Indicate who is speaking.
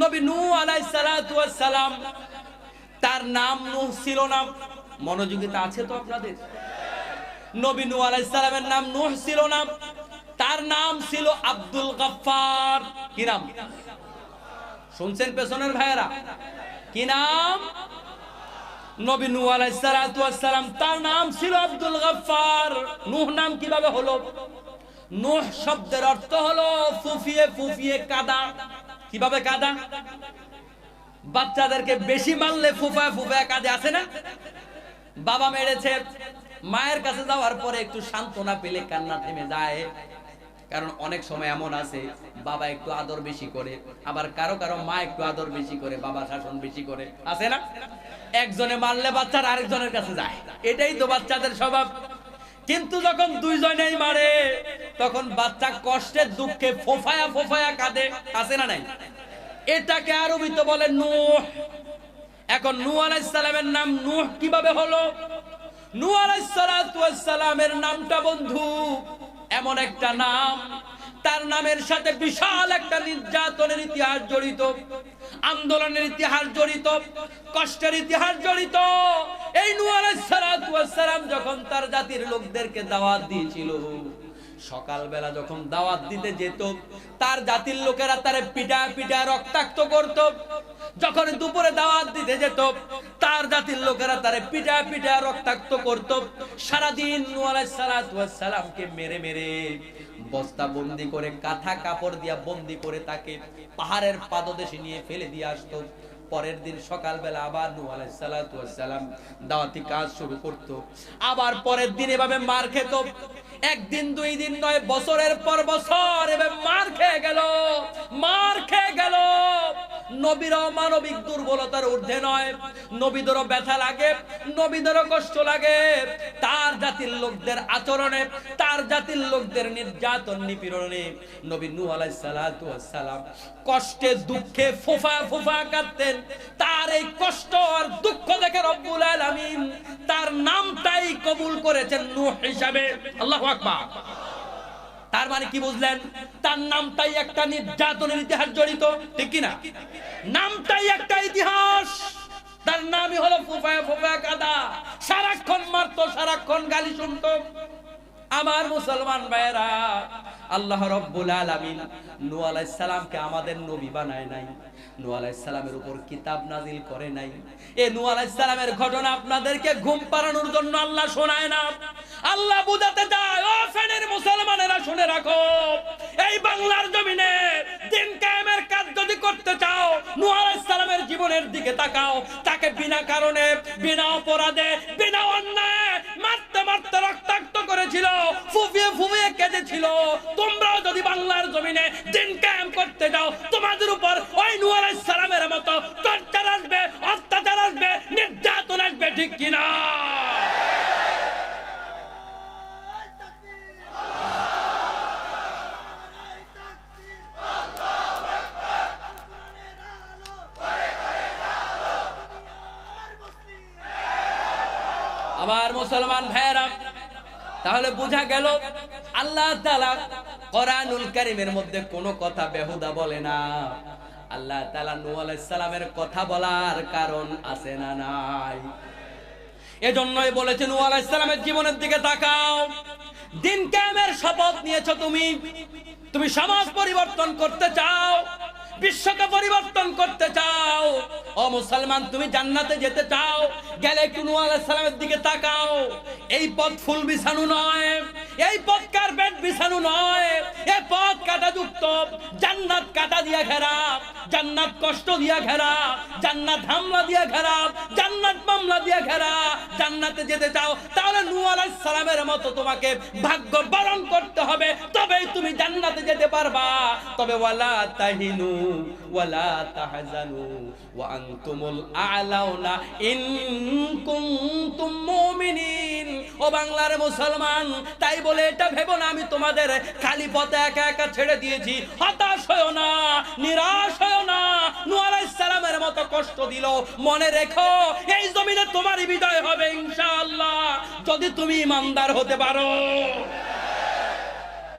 Speaker 1: নবী নূ ওয়াস সালাম তার নাম নূহ ছিল না। মনোযোগিতা আছে তো আপনাদের? নবী নূহ আলাইহিস সালামের নাম নূহ ছিল না। তার নাম ছিল আব্দুল গাফফার। কি নাম? শুনছেন পেছনের ভাইয়েরা? কি নাম? নবী নূহ আলাইহিস সালাতু সালাম তার নাম ছিল আব্দুল গাফফার। নূহ নাম কীভাবে হলো? নূহ শব্দের অর্থ হলো ফুফিয়ে ফুফিয়ে কাদা। কীভাবে কাদা? বাচ্চাদেরকে বেশি মারলে ফুফা ফুফা কাঁদে, আছে না? বাবা মেরেছে, মায়ের কাছে যাওয়ার পরে একটু সান্ত্বনা পেলে কান্না থেমে যায়। কারণ অনেক সময় এমন আছে, বাবা একটু আদর বেশি করে, আবার কারও কারও মা একটু আদর বেশি করে, বাবা শাসন বেশি করে, আছে না? একজনে মারলে বাচ্চার আরেকজনের কাছে যায়। এটাই তো বাচ্চাদের স্বভাব। কিন্তু যখন দুইজনেই মারে তখন বাচ্চা কষ্টের দুঃখে ফোফায়া ফোফায়া কাঁদে। আছে না নাই? এটাকে আরবিতে বলে নূহ। এখন নূহ আলাইহিস নাম নূহ কীভাবে হলো? নূহ আলাইহিস সালামের নামটা বন্ধু, এমন একটা নাম। তার নামের সাথে বিশাল একটা নির্যাতনের ইতিহাস জড়িত, আন্দোলনের ইতিহাস জড়িত, কষ্টের ইতিহাস জড়িত। এই নূহ আলাইহিস সালাম যখন তার জাতির লোকদেরকে দাওয়াত দিয়েছিল সকালবেলা যখন দাওয়াত দিতে যেত, তার জাতির লোকেরা তারে পিটা পিটা রক্তাক্ত করত। যখন দুপুরে দাওয়াত দিতে যেত, তার জাতির লোকেরা তারে পিটা পিটা রক্তাক্ত করত। সারাদিন সালামকে মেরে মেরে বস্তা বন্দি করে, কাঁথা কাপড় দিয়া বন্দি করে তাকে পাহাড়ের পাদদেশে নিয়ে ফেলে দিয়ে আসতো। পরের দিন সকালবেলা আবার নূহ আলাইহিস সালাতু দাওয়াতি কাজ শুরু করত। আবার পরের দিন এভাবে মার খেত। একদিন, দুই দিন নয়, বছরের পর বছর এভাবে মার খেয়ে গেল। মার খেয়ে গেল। নবীরও মানবিক দুর্বলতার ঊর্ধ্বে নয়। নবীদেরও ব্যথা লাগে, নবীদেরও কষ্ট লাগে। তার জাতির লোকদের আচরণে, তার জাতির লোকদের নির্যাতন নিপীড়নে। নবী নূহ আলাইহিস সালাম কষ্টে, দুঃখে ফোফা ফোফা কাঁদতেন। তার এই কষ্ট আর দুঃখ দেখে রব্বুল আলামিন তার নামটাই কবুল করেছেন নূহ হিসাবে। আল্লাহু আকবার। তার মানে কি বুঝলেন? তার নামটাই একটা নির্যাতনের ইতিহাস জড়িত, ঠিক কি না নামটাই একটা ইতিহাস। তার নামই হলো ফুফায়া ফুফায়া কাদা। সারাক্ষণ মারতো, সারাক্ষণ গালি শুনতো। আমার মুসলমান ভাইয়েরা, আল্লাহ রব্বুল আলামিন নূহ আলাইহিস সালামকে আমাদের নবী বানায় নাই। নূহ আলাইহিস সালামের উপর কিতাব নাজিল করে নাই। এই নূহ আলাইহিস সালামের ঘটনা আপনাদেরকে ঘুম পাড়ানোর জন্য আল্লাহ শোনায় না। আল্লাহ বুঝাতে যায় ও ফেনের মুসলমানেরা, শুনে রাখো, এই বাংলার জমিনে দিন কায়েমের কাজ যদি করতে চাও, নূহ আলাইহিস সালামের জীবনের দিকে তাকাও। তাকে বিনা কারণে, বিনা অপরাধে অন্যায় মারতে রক্তাক্ত করেছিল, ফুফিয়ে ফুফিয়ে কেঁদেছিল। তোমরাও যদি বাংলার জমিনে দিন কায়েম করতে যাও, তোমাদের উপর ওই নূহ আমার মুসলমান ভাইয়েরা, তাহলে বোঝা গেল আল্লাহ তাআলা কোরআনুল কারীমের মধ্যে কোনো কথা বেহুদা বলে না। আল্লাহ তাআলা নূহ আলাইহিস সালামের কথা বলার কারণ আছে না নাই। এজন্যই বলেছেন নূহ আলাইহিস সালামের জীবনের দিকে তাকাও। দিন কায়েমের শপথ নিয়েছো তুমি। তুমি সমাজ পরিবর্তন করতে চাও, বিশ্বকে পরিবর্তন করতে ও মুসলমান, তুমি জান্নাতে যেতে চাও, গেলে একটু নূহ আলাইহিস সালামের দিকে তাকাও। এই পথ ফুল বিছানো নয়, এই পথ কার্পেট বিছানো নয় এই পথ কাটা যুক্ত, জান্নাত কাটা দিয়া ঘেরা, জান্নাত কষ্ট দিয়া ঘেরা, জান্নাত হামলা দিয়া ঘেরা, জান্নাত মামলা দিয়া ঘেরা। জান্নাতে যেতে চাও, তাহলে নূহ আলাইহিস সালামের মতো তোমাকে ভাগ্য বরণ করতে হবে, তবেই তুমি জান্নাতে যেতে পারবা। তবে ওয়ালা তাহিনু, ওয়ালা তাহজানু, ওয়া আনতুমুল আ'লাউনা ইন কুনতুম মুমিনিন। ও বাংলার মুসলমান, তাই বলে এটা ভেবো না, আমি তোমাদের খালি পথে একা একা ছেড়ে দিয়েছি। হতাশ হয়েও না, নিরাশ হয়েও না। নূহ আলাইহিস সালামের মতো কষ্ট দিল, মনে রেখো, এই জমিনে তোমারই বিজয় হবে ইনশাআল্লাহ যদি তুমি ইমানদার হতে পারো।